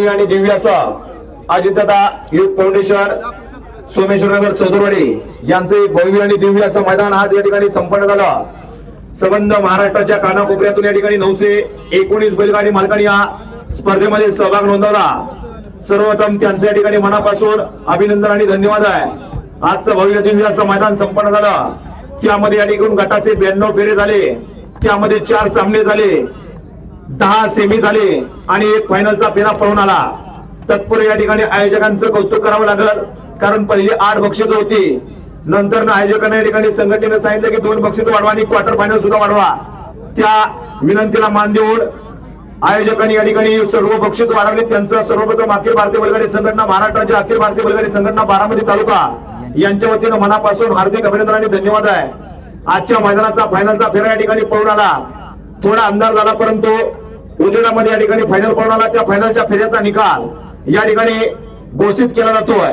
भव्य आणि दिव्य असं अजितदादा युथ फाउंडेशन सोमेश्वरनगर चौधरवाडी यांचे एक भव्य आणि दिव्य असं मैदान आज या ठिकाणी संपन्न झालं. संबंध महाराष्ट्राच्या कानाकोपऱ्यातून या ठिकाणी नऊशे एकोणीस बैलगाडी मालकांनी या स्पर्धेमध्ये सहभाग नोंदवला. सर्वप्रथम त्यांचं या ठिकाणी मनापासून अभिनंदन आणि धन्यवाद आहे. आजचं भव्य दिव्य असं मैदान संपन्न झालं. त्यामध्ये या ठिकाणी गटाचे ब्याण्णव फेरे झाले. त्यामध्ये चार सामने झाले. दहा सेमी झाले आणि एक फायनलचा फेरा पळून आला. तत्पूर्वी या ठिकाणी आयोजकांचं कौतुक करावं लागल कारण पहिली आठ बक्षीस होती. नंतर ना आयोजकांना या ठिकाणी संघटनेनं सांगितलं की दोन बक्षीस वाढवा आणि क्वार्टर फायनल सुद्धा वाढवा. त्या विनंतीला मान देऊन आयोजकांनी या ठिकाणी सर्व बक्षीस वाढवले. त्यांचा सर्वप्रथम अखिल भारतीय बैलगाडी संघटना महाराष्ट्राची अखिल भारतीय बैलगाडी संघटना बारामती तालुका यांच्या वतीनं मनापासून हार्दिक अभिनंदन आणि धन्यवाद आहे. आजच्या मैदानाचा फायनलचा फेरा या ठिकाणी पळून आला. थोडा अंदाज झाला परंतु उजेडामध्ये या ठिकाणी फायनल पळून त्या फायनलच्या फेऱ्याचा निकाल या ठिकाणी घोषित केला जातोय.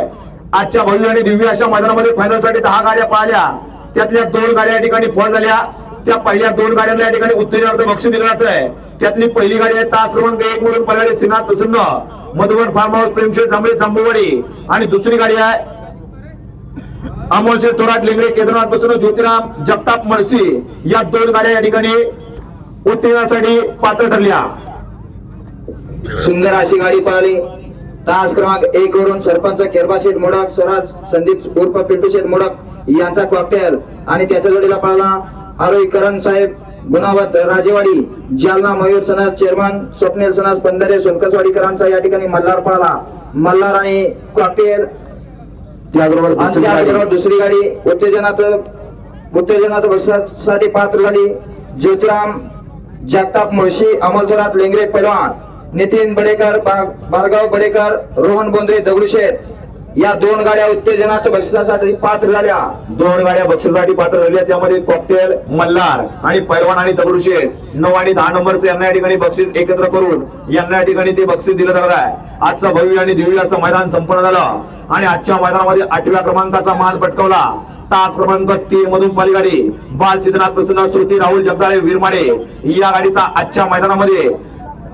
आजच्या भव्य आणि दिव्य अशा मैदानामध्ये फायनलसाठी दहा गाड्या पाहिल्या त्यातल्या दोन गाड्या या ठिकाणी फळ झाल्या. त्या पहिल्या दोन गाड्यांना या ठिकाणी उत्तेजनार्थ बक्षीस दिलं जात आहे त्यातली पहिली गाडी आहे तास क्रमांक एक मधून पलगाडी श्रीनाथ प्रसन्न मधुबन फार्म हाऊस प्रेमशेठ जांभळे जांभूवाडी आणि दुसरी गाडी आहे अमोलचे थोराट लेंगरे केदारनाथ प्रसन्न ज्योतिराम जगताप मरसी या दोन गाड्या या ठिकाणी उत्तेजनासाठी पात्र ठरल्या. सुंदर अशी गाडी पळाली. तास क्रमांक एक वरून सरपंच केरबा शेठ मोडक स्वराज संदीप उर्फ पिंटू शेठ मोडक यांचा कॉकटेल आणि त्याच्या जोडीला पळाला आरोही करण साहेब गुणावत राजेवाडी जालना मयूर सनाज चेअरमन स्वप्नील सनाज पंधरे सोनकसवाडीकरांचा या ठिकाणी मल्हार पळाला. मल्हार आणि कॉकटेल दुसरी गाडी त्याचबरोबर दुसरी गाडी उत्तेजनात उत्तेजनात बसण्यासाठी पात्र गाडी ज्योतिराम जगताप मुळशी अमोलधोरात लेंगरे पैलवान नितीन बडेकर भार्गव बडेकर रोहन बोंद्रे दगडूशेठ या दोन गाड्या उत्तेजनात बक्षिसासाठी पात्र झाल्या. दोन गाड्या बक्षिसासाठी पात्र झाल्या. त्यामध्ये कॉकटेल मल्हार आणि पैलवान आणि दगडूशेठ. नऊ आणि दहा नंबरचे यांना या ठिकाणी बक्षीस एकत्र करून यांना या ठिकाणी ते बक्षीस दिलं जाणार आहे. आजचं भव्य आणि दिव्य असं मैदान संपन्न झालं. आणि आजच्या मैदानामध्ये आठव्या क्रमांकाचा मान पटकवला. तास क्रमांक तीन मधून पहिली गाडी बालचित्रनाथ प्रसन्न श्रुती राहुल जगदाळे विरमाडे या गाडीचा आजच्या मैदानामध्ये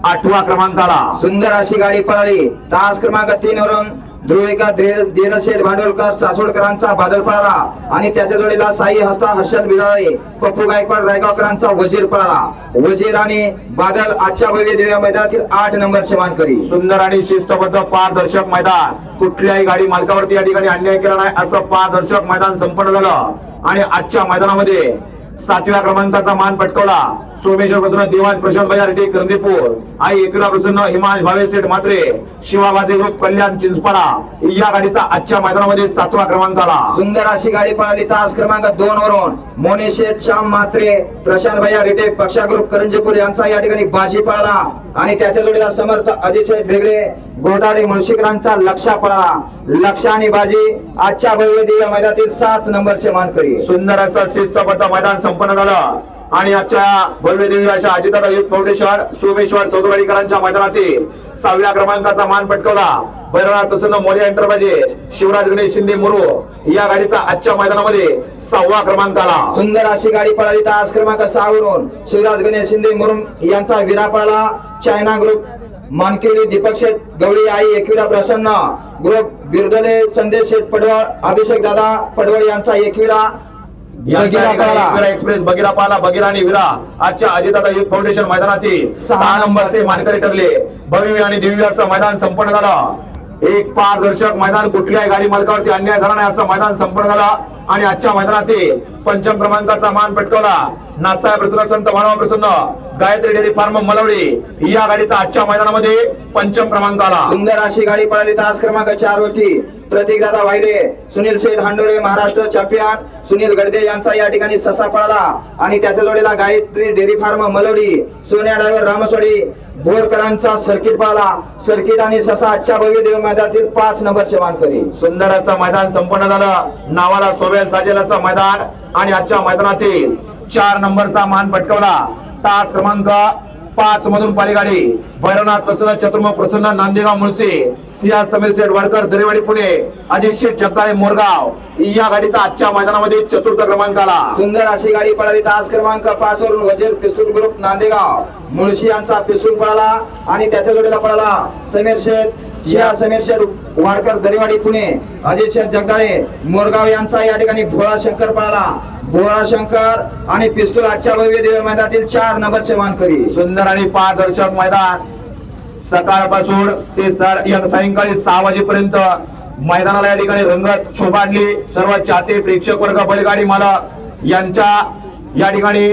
आठवा क्रमांकाला. सुंदर अशी गाडी पळाली. तास क्रमांक तीन वरून ध्रुविका देनशेठ भांडवलकर सासवडकरांचा बादल पळाला आणि त्याच्या जोडीला साई हस्ता हर्षद बिराळे पप्पू गायकवाड रायगावकरांचा वजीर पळाला. वजीर आणि बादल आजच्या भव्य दिव्या मैदानातील आठ नंबरचे मानकरी सुंदर आणि शिस्तबद्ध पारदर्शक मैदान. कुठल्याही गाडी मालकावरती या ठिकाणी अन्याय केला नाही असं पारदर्शक मैदान संपन्न झालं. आणि आजच्या मैदानामध्ये सातव्या क्रमांकाचा मान पटकवला. सोमेश्वर प्रसन्न दिवान प्रशांत भैया करंदीपूर. आई एकला प्रसन्न हिमांश भावे सेठ मात्रे शिवाबाजी ग्रुप कल्याण चिंचपाडा. या गाडीचा आजच्या मैदानामध्ये सातवा क्रमांक आला. सुंदर अशी गाडी पळाली तास क्रमांक दोन वरून. मोने शेठ श्याम म्हात्रे प्रशांत भैया रेटे पक्षा ग्रुप करंजीपूर यांचा या ठिकाणी बाजी पळाला. आणि त्याच्या जोडीला समर्थ अजित शेठ घोटाळे मुळशीकरांचा लक्षा पळाला लक्ष आणि बाजी. आजच्या भव्य मैदानातील सात नंबरचे मानकरी. सुंदर असं शिस्तबद्ध मैदान संपन्न झालं. आणि आजच्या भव्य अशा अजितदादा युथ फाउंडेशन सोमेश्वर चौधरीकरांच्या मैदानातील सहाव्या क्रमांकाचा मान पटकवला. भैरवनाथ प्रसन्न मोर्या एंटरप्राइजेस शिवराज गणेश शिंदे मुरू या गाडीचा आजच्या मैदानामध्ये सहावा क्रमांकाला सुंदर अशी गाडी पळाली तास क्रमांक सहा वरून शिवराज गणेश शिंदे मुरुम यांचा विरा पळाला. चायना ग्रुप मानकेली दीपक शेठ गवळी आई एकविरा प्रसन्न ग्रुप बिरडले संदेश शेठ पडवळ अभिषेक दादा पडवळ यांचा एकविरा एक्सप्रेस बगीरा पाला बगीरा आणि विरा. आजच्या अजितदादा युथ फाउंडेशन मैदानातील सहा नंबरचे मानकरी ठरले. भव्य आणि दिव्य असं मैदान संपन्न झालं. एक पारदर्शक मैदान कुठल्याही गाडी मालकावरती अन्याय झाला नाही असं मैदान संपन्न झालं. आणि आजच्या मैदानातील पंचम क्रमांकाचा मान पटकवला. नाथसाहेब प्रसन्न संत मानव प्रसन्न. गायत्री डेअरी फार्म मलवडी या गाडीचा आजच्या मैदानामध्ये पंचम क्रमांकाला. सुंदर अशी गाडी पळाली तास क्रमांक चार होती प्रतीक दादा वाहिले सुनील शेठ हांडोरे महाराष्ट्र चॅम्पियन. सुनील गडदे यांचा या ठिकाणी ससा पळाला. आणि त्याच्या जोडीला Gayatri dairy farm Malwadi Sonya driver Ramaswadi बोरकरांचा circuit पळाला. सर्किट आणि ससा आजच्या भव्य देव मैदानातील पाच नंबरचे मानकरी सुंदर असं मैदान संपन्न झालं. नावाला सोबेल साजेल असं मैदान. आणि आजच्या मैदानातील चार नंबरचा मान पटकवला. तास क्रमांक पाच मधून पालीगाडी. भैरवनाथ प्रसन्न चतुर्म प्रसन्न नांदेगाव मुळसे सिया समीर सेठ वाडकर दरेवाडी पुणे अजित शेठ जगदाळे मोरगाव. या गाडीचा आजच्या मैदानामध्ये चतुर्थ क्रमांक आला सुंदर अशी गाडी पळाली तास क्रमांक पाच वरून वजीर पिस्तूल ग्रुप नांदेगाव. मुळशी यांचा पिस्तूल पळाला आणि त्याच्या जोडीला पळाला समीर शेठ जिया समीर शेठ वाडकर दरेवाडी पुणे अजित शेठ जगदाळे मोरगाव यांचा या ठिकाणी भोळा शंकर पळाला. शंकर आणि पिस्तूल आजच्या भव्य देव मैदानातील चार नंबरचे मानकरी सुंदर आणि पारदर्शक मैदान. सकाळपासून ते सायंकाळी सहा वाजेपर्यंत मैदानाला या ठिकाणी रंगत शोभाडली सर्व चाहते प्रेक्षक वर्ग बैलगाडी मालक यांच्या या ठिकाणी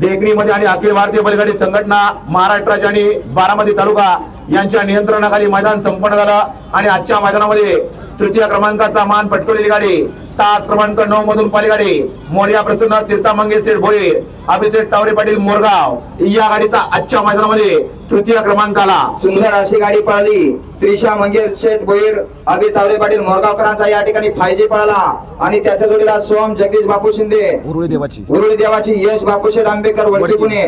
देखणीमध्ये आणि अखिल भारतीय बैलगाडी संघटना महाराष्ट्राच्या आणि बारामती तालुका यांच्या नियंत्रणाखाली मैदान संपन्न झालं. आणि आजच्या मैदानामध्ये तृतीय क्रमांकाचा मान पटकवलेली गाडी तास क्रमांक नऊ मधून पालीगाडी मोर्या प्रसन्न तीर्था मंगेशेठ भोईर अभिषेक तावरे पाटील मोरगाव या गाडीचा आजच्या मैदानामध्ये तृतीय क्रमांक आला सुंदर अशी गाडी पळाली. त्रिशा मंगेश शेठ भोईर अभि तावरे पाटील मोरगावकरांचा या ठिकाणी फायजी पळाला. आणि त्याच्या जोडीला सोम जगदीश बापू शिंदे उरुळी देवाची. गुरुडी देवाची यश बापूशेठ आंबेकर वडकी पुणे.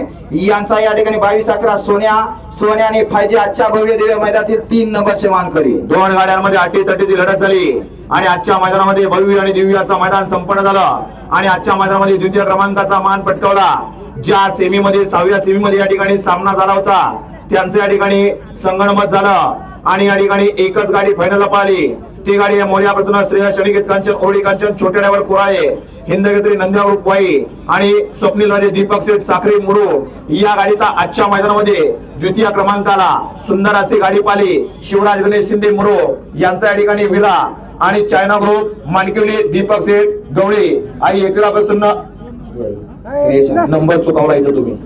यांचा या ठिकाणी बावीस अकरा सोन्या सोन्या आणि फायजी आजच्या भव्य दिव्य मैदानातील तीन नंबरचे मानकरी. दोन गाड्यांमध्ये अटी तटीची लढत झाली. आणि आजच्या मैदानामध्ये भव्य आणि दिव्य असं मैदान संपन्न झालं. आणि आजच्या मैदानामध्ये द्वितीय क्रमांकाचा मान पटकावला. ज्या सेमीमध्ये सहाव्या सेमीमध्ये या ठिकाणी सामना झाला होता त्यांचं या ठिकाणी संगणमत झालं. आणि या ठिकाणी एकच गाडी फायनलला पाहिली. ती गाडी मोर्यापासून श्रेया शनिकेत कांचन ओरडी कांचन छोटे ड्रायव्हर कुराळे हिंदगेत्री नंद्यावर ग्रुप वाई आणि स्वप्नील राजे दीपक सेठ साखरे मुरू या गाडीचा आजच्या मैदानामध्ये द्वितीय क्रमांकाला सुंदर अशी गाडी पाली शिवराज गणेश शिंदे मुरो यांचा या ठिकाणी विरा. आणि चायना ग्रुप मानकिवली दीपक सेठ गवळी. आई एकविरा प्रसन्न नंबर चुकावला इथं तुम्ही.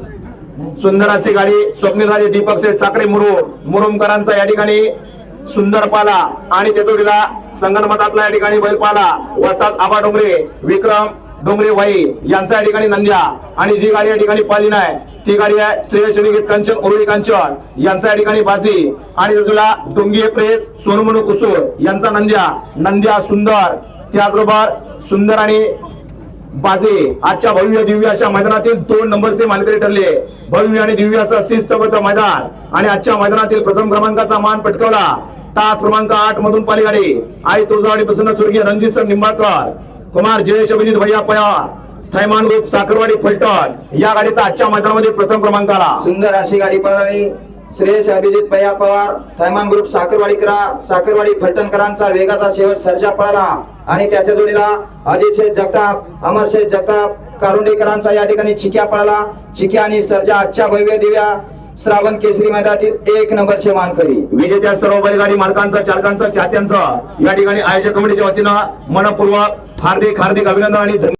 सुंदर अशी गाडी स्वप्नील राजे दीपक सेठ साखरे मुरू मुरुमकरांचा या ठिकाणी सुंदर पाला आणि तेथोडीला संगणमतातला या ठिकाणी बैल पाला वस्ताद आबा डोंगरे विक्रम डोंगरे वाई यांचा या ठिकाणी नंद्या आणि जी गाडी या ठिकाणी पाली नाही ती गाडी आहे श्रेय कंचन उरुळी कांचन. यांचा या ठिकाणी बाजी आणि तेथोडीला डोंगी प्रेस सोनमनु कुसूर यांचा नंद्या. नंद्या सुंदर त्याचबरोबर सुंदर आणि बाजे आजच्या भव्य दिव्य अशा मैदानातील दोन नंबरचे मानकरी ठरले. भव्य आणि दिव्य असं शिस्तबद्ध मैदान आणि आजच्या मैदानातील प्रथम क्रमांकाचा मान पटकावला. तास क्रमांक आठ मधून पालीगाडी. आई तुळजावाडी प्रसन्न स्वर्गीय रणजित सर निंबाळकर. कुमार जयेश अभिजित भैया पयार थैमान ग्रुप साखरवाडी फलटण या गाडीचा आजच्या मैदानामध्ये प्रथम क्रमांक आला. सुंदर अशी गाडी पळाली. श्रेयस अभिजित पया पवार थैमान ग्रुप साखरवाडीकरा साखरवाडी फलटणकरांचा वेगाचा शेवट सर्जा पळाला. आणि त्याच्या जोडीला अजित शेठ जगताप अमर शेठ जगताप कारुंडेकरांचा या ठिकाणी चिक्या पळाला. चिक्या आणि सर्जा आजच्या भव्य दिव्या श्रावण केसरी मैदानातील एक नंबरचे मानकरी. विजेत्या सर्व बैलगाडी मालकांचा चालकांचा चाहत्यांचा या ठिकाणी आयोजक कमिटीच्या वतीनं मनपूर्वक हार्दिक हार्दिक अभिनंदन आणि